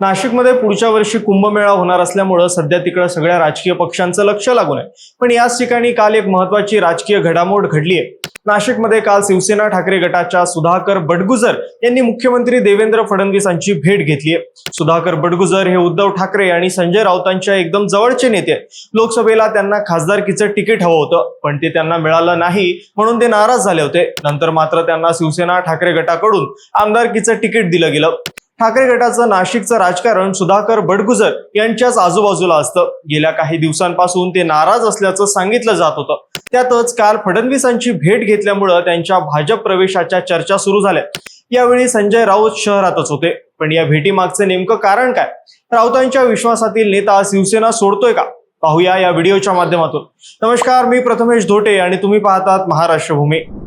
नाशिकमध्ये पुढच्या वर्षी कुंभमेळा होणार असल्यामुळं सध्या तिकडं सगळ्या राजकीय पक्षांचं लक्ष लागून आहे. पण याच ठिकाणी काल एक महत्वाची राजकीय घडामोड घडली आहे. नाशिकमध्ये काल शिवसेना ठाकरे गटाच्या सुधाकर बडगुजर यांनी मुख्यमंत्री देवेंद्र फडणवीसांची भेट घेतली आहे. सुधाकर बडगुजर हे उद्धव ठाकरे आणि संजय राऊतांच्या एकदम जवळचे नेते आहेत. लोकसभेला त्यांना खासदारकीचं तिकीट हवं होतं पण ते त्यांना मिळालं नाही म्हणून ते नाराज झाले होते. नंतर मात्र त्यांना शिवसेना ठाकरे गटाकडून आमदारकीचं तिकीट दिलं गेलं. ठाकरे गटाचं नाशिकचं राजकारण सुधाकर बडगुजर यांच्याच आजूबाजूला असतं. गेल्या काही दिवसांपासून ते नाराज असल्याचं सांगितलं जात होतं. त्यातच काल फडणवीसांची भेट घेतल्यामुळं त्यांच्या भाजप प्रवेशाच्या चर्चा सुरू झाल्या. यावेळी संजय राऊत शहरातच होते. पण या भेटीमागचं नेमकं कारण काय? राऊतांच्या विश्वासातील नेता शिवसेना सोडतोय का? पाहूया या व्हिडिओच्या माध्यमातून. नमस्कार मी प्रथमेश धोटे आणि तुम्ही पाहतात महाराष्ट्रभूमी. भूमी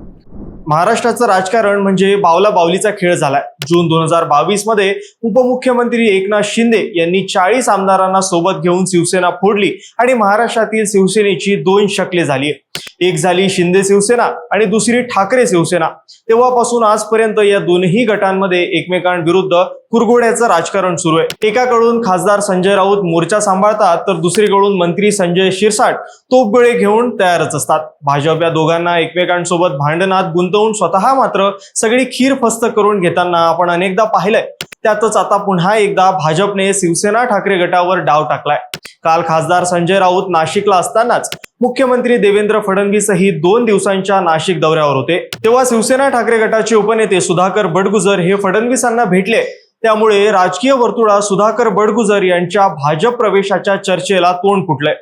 महाराष्ट्राचं राजकारण म्हणजे बावला बावलीचा खेळ झालाय. जून दोन हजार बावीसमध्ये उपमुख्यमंत्री एकनाथ शिंदे यांनी चाळीस आमदारांना सोबत घेऊन शिवसेना फोडली आणि महाराष्ट्रातील शिवसेनेची दोन शकले झाली एक झाली शिंदे शिवसेना आणि दुसरी ठाकरे शिवसेना. तेव्हापासून आजपर्यंत या दोन्ही गटांमध्ये एकमेकांविरुद्ध कुरघोड्याचं राजकारण सुरू आहे. एकाकडून खासदार संजय राऊत मोर्चा सांभाळतात तर दुसरीकडून मंत्री संजय शिरसाट तोफगोळे घेऊन तयारच असतात. भाजप या दोघांना एकमेकांसोबत भांडणात गुंतवून स्वतः मात्र सगळी खीर फस्त करून घेताना आपण अनेकदा पाहिलंय. त्यातच आता पुन्हा एकदा भाजपने शिवसेना ठाकरे गटावर डाव टाकलाय. काल खासदार संजय राऊत नाशिकला असतानाच मुख्यमंत्री देवेंद्र फडणवीसही दोन दिवसांच्या नाशिक दौऱ्यावर होते. तेव्हा शिवसेना ठाकरे गटाचे उपनेते सुधाकर बडगुजर हे फडणवीसांना भेटले. त्यामुळे राजकीय वर्तुळात सुधाकर बडगुजर यांच्या भाजप प्रवेशाच्या चर्चेला तोंड फुटलंय.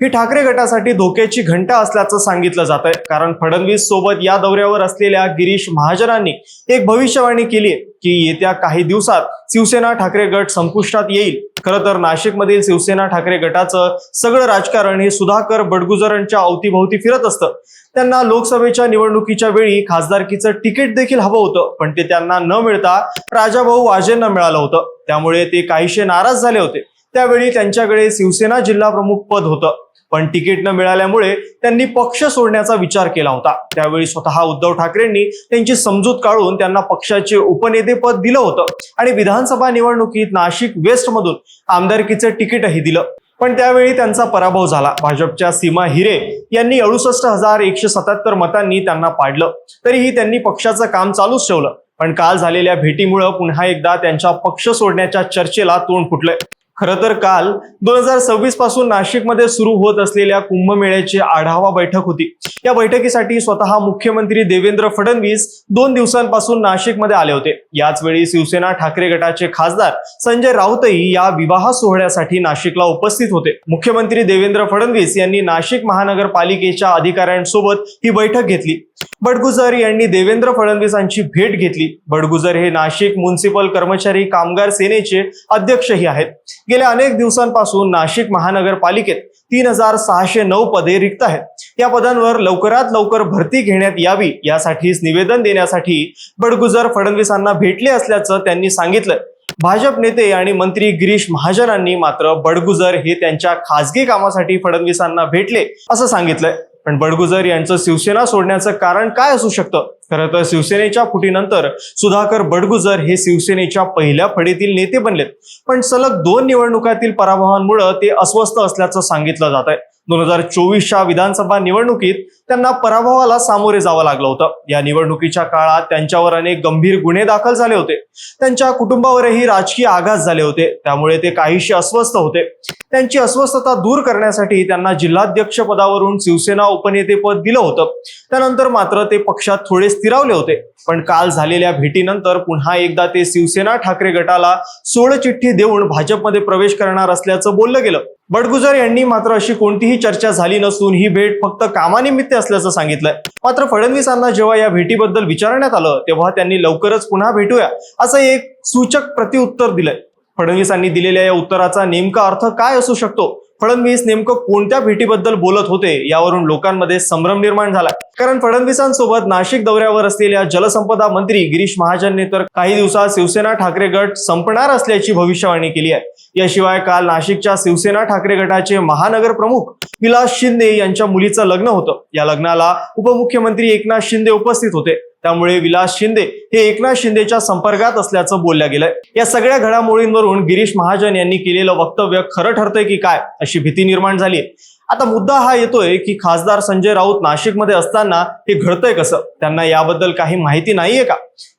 ही ठाकरे गटासाठी धोक्याची घंटा असल्याचं सांगितलं जात आहे कारण फडणवीस सोबत या दौऱ्यावर असलेल्या गिरीश महाजनांनी एक भविष्यवाणी केली की येत्या काही दिवसात शिवसेना ठाकरे गट संपुष्टात येईल. खरं तर नाशिकमधील शिवसेना ठाकरे गटाचं सगळं राजकारण हे सुधाकर बडगुजरांच्या अवतीभोवती फिरत असतं. त्यांना लोकसभेच्या निवडणुकीच्या वेळी खासदारकीचं तिकीट देखील हवं होतं पण ते त्यांना न मिळता राजाभाऊ वाजेंना मिळालं होतं. त्यामुळे ते काहीशे नाराज झाले होते. त्यावेळी त्यांच्याकडे शिवसेना जिल्हा प्रमुख पद होतं. पण तिकीट न मिळाल्यामुळे त्यांनी पक्ष सोडण्याचा विचार केला होता. त्यावेळी स्वतः उद्धव ठाकरेंनी त्यांची समजूत काढून त्यांना पक्षाचे उपनेतेपद दिलं होतं आणि विधानसभा निवडणुकीत नाशिक वेस्ट मधून आमदारकीचं तिकीटही दिलं. पण त्यावेळी त्यांचा पराभव झाला. भाजपच्या सीमा हिरे यांनी अडुसष्ट हजार एकशे सत्याहत्तर मतांनी त्यांना पाडलं. तरीही त्यांनी पक्षाचं काम चालूच ठेवलं. पण काल झालेल्या भेटीमुळं पुन्हा एकदा त्यांच्या पक्ष सोडण्याच्या चर्चेला तोंड फुटलंय. खरं तर काल दोन हजार सव्वीसपासून नाशिकमध्ये सुरू होत असलेल्या कुंभमेळ्याची आढावा बैठक होती. या बैठकीसाठी स्वतः मुख्यमंत्री देवेंद्र फडणवीस दोन दिवसांपासून नाशिकमध्ये आले होते. याच वेळी शिवसेना ठाकरे गटाचे खासदार संजय राऊतही या विवाह सोहळ्यासाठी नाशिकला उपस्थित होते. मुख्यमंत्री देवेंद्र फडणवीस यांनी नाशिक महानगरपालिकेच्या अधिकाऱ्यांसोबत ही बैठक घेतली. बडगुजर यांनी देवेंद्र फडणवीसांची भेट घेतली. बडगुजर हे नाशिक म्युन्सिपल कर्मचारी कामगार सेनेचे अध्यक्षही आहेत. गेल्या अनेक दिवसांपासून नाशिक महानगरपालिकेत तीन हजार सहाशे नऊ पदे रिक्त आहेत. या पदांवर लवकरात लवकर भरती घेण्यात यावी यासाठीच निवेदन देण्यासाठी बडगुजर फडणवीसांना भेटले असल्याचं त्यांनी सांगितलं. भाजप नेते आणि मंत्री गिरीश महाजनांनी मात्र बडगुजर हे त्यांच्या खासगी कामासाठी फडणवीसांना भेटले असं सांगितलंय. पण बडगुजर यांचं शिवसेना सोडण्याचं कारण काय असू शकतं? खरं तर शिवसेनेच्या फुटीनंतर सुधाकर बडगुजर हे शिवसेनेच्या पहिल्या फळीतील नेते बनलेत. पण सलग दोन निवडणुकातील पराभवांमुळे ते अस्वस्थ असल्याचं सांगितलं जात आहे दोन हजार चोवीसच्या विधानसभा निवडणुकीत त्यांना पराभवाला सामोरे जावं लागलं होतं. या निवडणुकीच्या काळात त्यांच्यावर अनेक गंभीर गुन्हे दाखल झाले होते. त्यांच्या कुटुंबावरही राजकीय आघात झाले होते. त्यामुळे ते काहीशी अस्वस्थ होते. त्यांची अस्वस्थता दूर करण्यासाठी त्यांना जिल्हाध्यक्ष पदावरून शिवसेना उपनेतेपद दिलं होतं. त्यानंतर मात्र ते पक्षात थोडे स्थिरावले होते. पण काल झालेल्या भेटीनंतर पुन्हा एकदा ते शिवसेना ठाकरे गटाला सोडचिठ्ठी देऊन भाजपमध्ये प्रवेश करणार असल्याचं बोललं गेलं. बडगुजर यांनी मात्र अशी कोणतीही चर्चा झाली नसून ही भेट फक्त कामानिमित्त असल्याचं सांगितलंय. मात्र फडणवीसांना जेव्हा या भेटीबद्दल विचारण्यात आलं तेव्हा त्यांनी लवकरच पुन्हा भेटूया असं एक सूचक प्रतिउत्तर दिलंय. फडणवीसांनी दिलेल्या या उत्तराचा नेमका अर्थ काय असू शकतो? फडणवीस नेमकं कोणत्या भेटीबद्दल बोलत होते यावरून लोकांमध्ये संभ्रम निर्माण झाला. कारण फडणवीसांसोबत नाशिक दौऱ्यावर असलेल्या जलसंपदा मंत्री गिरीश महाजनने तर काही दिवसात शिवसेना ठाकरे गट संपणार असल्याची भविष्यवाणी केली आहे. याशिवाय काल नाशिकच्या शिवसेना ठाकरे गटाचे महानगर प्रमुख विलास शिंदे यांच्या मुलीचं लग्न होतं. या लग्नाला उपमुख्यमंत्री एकनाथ शिंदे उपस्थित होते. त्यामुळे विलास शिंदे हे एकनाथ शिंदेच्या संपर्कात असल्याचं बोलल्या गेलंय. या सगळ्या घडामोडींवरून गिरीश महाजन यांनी केलेलं वक्तव्य खरं ठरतंय की काय अशी भीती निर्माण झाली आता मुद्दा हा येतोय की खासदार संजय राऊत नाशिकमध्ये असताना हे घडतंय कसं? त्यांना याबद्दल काही माहिती नाहीये का?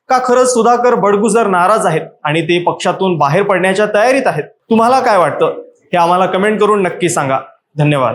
का खरंच सुधाकर बडगुजर नाराज आहेत आणि ते पक्षातून बाहेर पडण्याच्या तयारीत आहेत? तुम्हाला काय वाटतं? हे आम्हाला कमेंट करून नक्की सांगा. धन्यवाद.